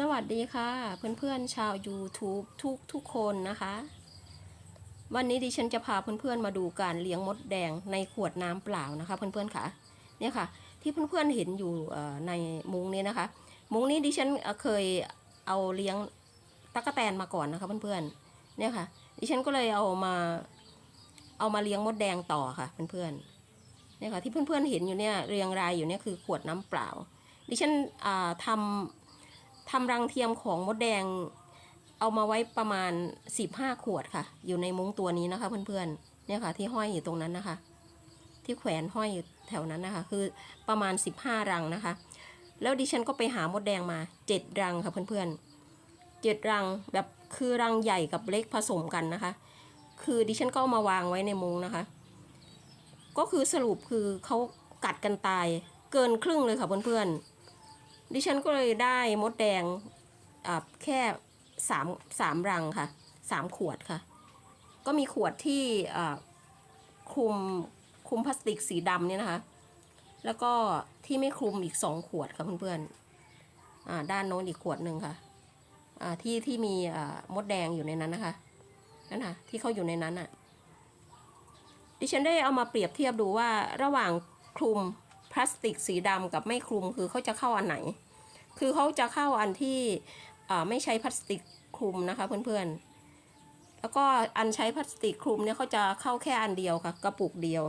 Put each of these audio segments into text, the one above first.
สวัสดีค่ะเพื่อนๆชาว YouTube ทุกทุกคนนะคะ วันนี้ดิฉันจะพาเพื่อนๆมาดูการเลี้ยงมดแดงในขวดน้ำเปล่านะคะ เพื่อนๆค่ะเนี่ยค่ะ ที่เพื่อนๆเห็นอยู่ในมุ้งนี้นะคะ มุ้งนี้ดิฉันเคยเอาเลี้ยงตั๊กแตนมาก่อนนะคะเพื่อนๆเนี่ยค่ะ ดิฉันก็เลยเอามาเอามาเลี้ยงมดแดงต่อค่ะเพื่อนๆเนี่ยค่ะที่เพื่อนๆเห็นอยู่เนี่ยเรียงรายอยู่เนี่ยคือขวดน้ำเปล่า ดิฉันทำ ทำรังเทียมของมดแดงเอามาไว้ประมาณ 15 ขวดค่ะ อยู่ในมุ้งตัวนี้นะคะเพื่อนๆเนี่ยค่ะ ที่ห้อยอยู่ตรงนั้นนะคะ ที่แขวนห้อยอยู่แถวนั้นนะคะ คือประมาณ 15 รังนะคะ แล้วดิฉันก็ไปหามดแดงมา 7 รังค่ะเพื่อนๆเจ็ดรังแบบคือรังใหญ่กับเล็กผสมกันนะคะ คือดิฉันก็เอามาวางไว้ในมุ้งนะคะ ก็คือสรุปคือเขากัดกันตายเกินครึ่งเลยค่ะเพื่อนๆ ดิฉันก็เลยได้มดแดงแค่สามสามรังค่ะสามขวดค่ะ ก็มีขวดที่คลุมคลุมพลาสติกสีดำเนี่ยนะคะ แล้วก็ที่ไม่คลุมอีกสองขวดค่ะเพื่อนๆด้านโน้นอีกขวดหนึ่งค่ะที่ที่มีมดแดงอยู่ในนั้นนะคะนั่นค่ะที่เขาอยู่ในนั้นอะดิฉันได้เอามาเปรียบเทียบดูว่าระหว่างคลุม ลาสติกสีดำกับไม่คลุมคือเขาจะเข้าอันไหน คือเขาจะเข้าอันที่ไม่ใช้พลาสติกคลุมนะคะเพื่อนๆ แล้วก็อันใช้พลาสติกคลุมเนี่ยเขาจะเข้าแค่อันเดียวค่ะ กระปุกเดียว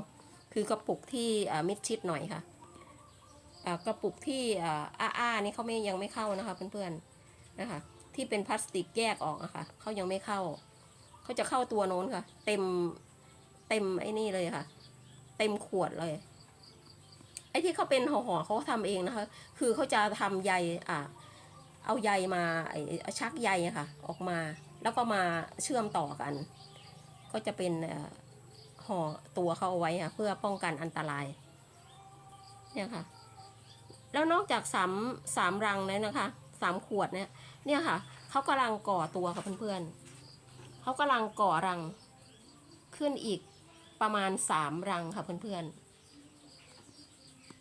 คือกระปุกที่มิดชิดหน่อยค่ะกระปุกที่อ่าอ้าๆนี่เขาไม่ยังไม่เข้านะคะเพื่อนๆนะคะที่เป็นพลาสติกแยกออกอะค่ะเขายังไม่เข้าเขาจะเข้าตัวโน้นค่ะ เต็มเต็มไอ้นี่เลยค่ะ เต็มขวดเลย อ้ที่เขาเป็นห่อๆเขาทำเองนะคะ คือเขาจะทำใยอ่าเอาใยมาไอ้ชักใยอะค่ะ ออกมา แล้วก็มาเชื่อมต่อกัน ก็จะเป็นห่อตัวเขาเอาไว้ค่ะ เพื่อป้องกันอันตราย เนี่ยค่ะ แล้วนอกจากสามสามรังนั้นนะคะสามขวดเนี่ย เนี่ยค่ะเขากำลังก่อตัวค่ะเพื่อนๆเขากำลังก่อรังขึ้นอีกประมาณสามรังค่ะเพื่อนๆ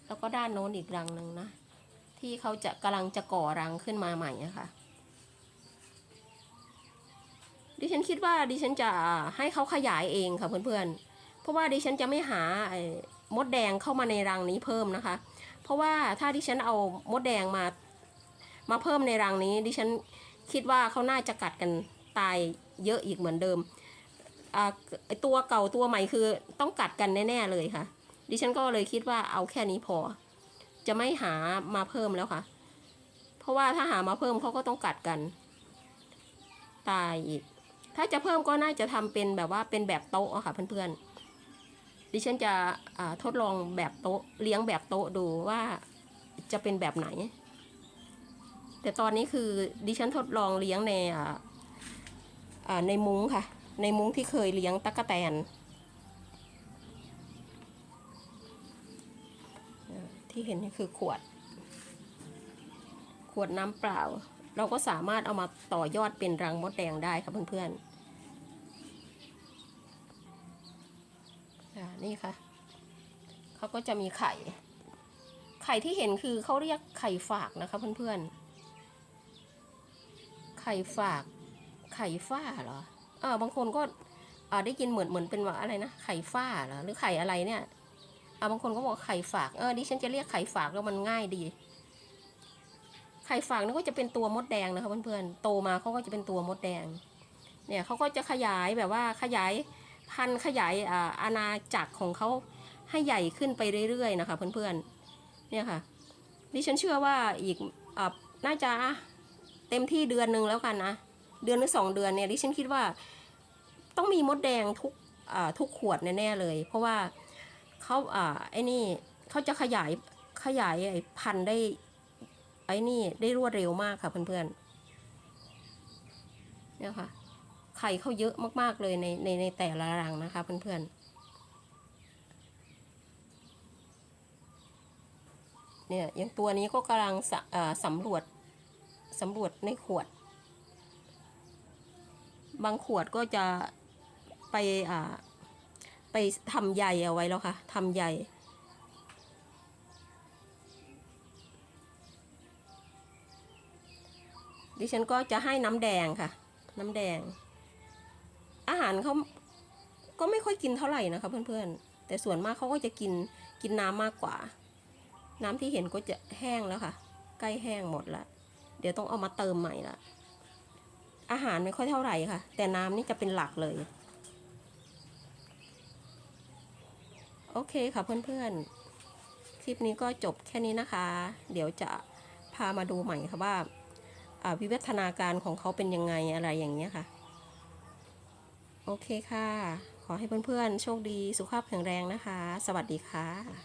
แล้วก็ด้านโน้นอีกรังหนึ่งนะ ที่เขาจะกำลังจะก่อรังขึ้นมาใหม่นะคะดิฉันคิดว่าดิฉันจะให้เขาขยายเองค่ะเพื่อนๆ เพราะว่าดิฉันจะไม่หาไอ้มดแดงเข้ามาในรังนี้เพิ่มนะคะ เพราะว่าถ้าดิฉันเอามดแดงมา มาเพิ่มในรังนี้ ดิฉันคิดว่าเขาน่าจะกัดกันตายเยอะอีกเหมือนเดิมอ่าตัวเก่าตัวใหม่คือต้องกัดกันแน่ๆเลยค่ะ ดิฉันก็เลยคิดว่าเอาแค่นี้พอ จะไม่หามาเพิ่มแล้วค่ะ เพราะว่าถ้าหามาเพิ่มเขาก็ต้องกัดกัน ตายอีก ถ้าจะเพิ่มก็น่าจะทำเป็นแบบว่าเป็นแบบโต๊ะอะค่ะเพื่อนๆ ดิฉันจะทดลองแบบโต๊ะเลี้ยงแบบโต๊ะดูว่าจะเป็นแบบไหน แต่ตอนนี้คือดิฉันทดลองเลี้ยงในในมุ้งค่ะ ในมุ้งที่เคยเลี้ยงตั๊กแตน ที่เห็นนี่คือขวด ขวดน้ำเปล่า เราก็สามารถเอามาต่อยอดเป็นรังมดแดงได้ค่ะเพื่อนๆนี่ค่ะเขาก็จะมีไข่ ไข่ที่เห็นคือเขาเรียกไข่ฝากนะคะเพื่อนๆ ไข่ฝาก ไข่ฝ้าเหรออ่าบางคนก็อ่าได้ยินเหมือนเหมือนเป็นว่าอะไรนะ ไข่ฝ้าเหรอหรือไข่อะไรเนี่ย อ่าบางคนก็บอกไข่ฝาก เออดิฉันจะเรียกไข่ฝากแล้วมันง่ายดี ไข่ฝากนี่ก็จะเป็นตัวมดแดงนะคะเพื่อนๆ โตมาเขาก็จะเป็นตัวมดแดง เนี่ยเขาก็จะขยายแบบว่าขยายพันธุ์ขยายอ่าอาณาจักรของเขาให้ใหญ่ขึ้นไปเรื่อยๆนะคะเพื่อนๆ เนี่ยค่ะ ดิฉันเชื่อว่าอีกอ่าน่าจะเต็มที่เดือนหนึ่งแล้วกันนะ เดือนหรือสองเดือนเนี่ยดิฉันคิดว่าต้องมีมดแดงทุกอ่าทุกขวดแน่ๆเลย เพราะว่า เขาอ่าไอ้นี่เขาจะขยายขยายไอ้พันธุ์ได้ไอ้นี่ได้รวดเร็วมากค่ะเพื่อนๆเนี่ยค่ะไข่เขาเยอะมากๆเลยในในในแต่ละรังนะคะเพื่อนๆเนี่ยอย่างตัวนี้ก็กำลังสะสำรวจสำรวจในขวด บางขวดก็จะไปอ่า ไปทำใยเอาไว้แล้วค่ะทำใยดิฉันก็จะให้น้ำแดงค่ะ น้ำแดง อาหารเขาก็ไม่ค่อยกินเท่าไหร่นะคะเพื่อนๆ แต่ส่วนมากเขาก็จะกินกินน้ำมากกว่า น้ำที่เห็นก็จะแห้งแล้วค่ะ ใกล้แห้งหมดละเดี๋ยวต้องเอามาเติมใหม่ละอาหารไม่ค่อยเท่าไหร่ค่ะ แต่น้ำนี่จะเป็นหลักเลย โอเคค่ะเพื่อนๆ คลิปนี้ก็จบแค่นี้นะคะ เดี๋ยวจะพามาดูใหม่ค่ะว่าวิวัฒนาการของเขาเป็นยังไงอะไรอย่างเงี้ยค่ะ โอเคค่ะ ขอให้เพื่อนๆ โชคดี สุขภาพแข็งแรงนะคะ สวัสดีค่ะ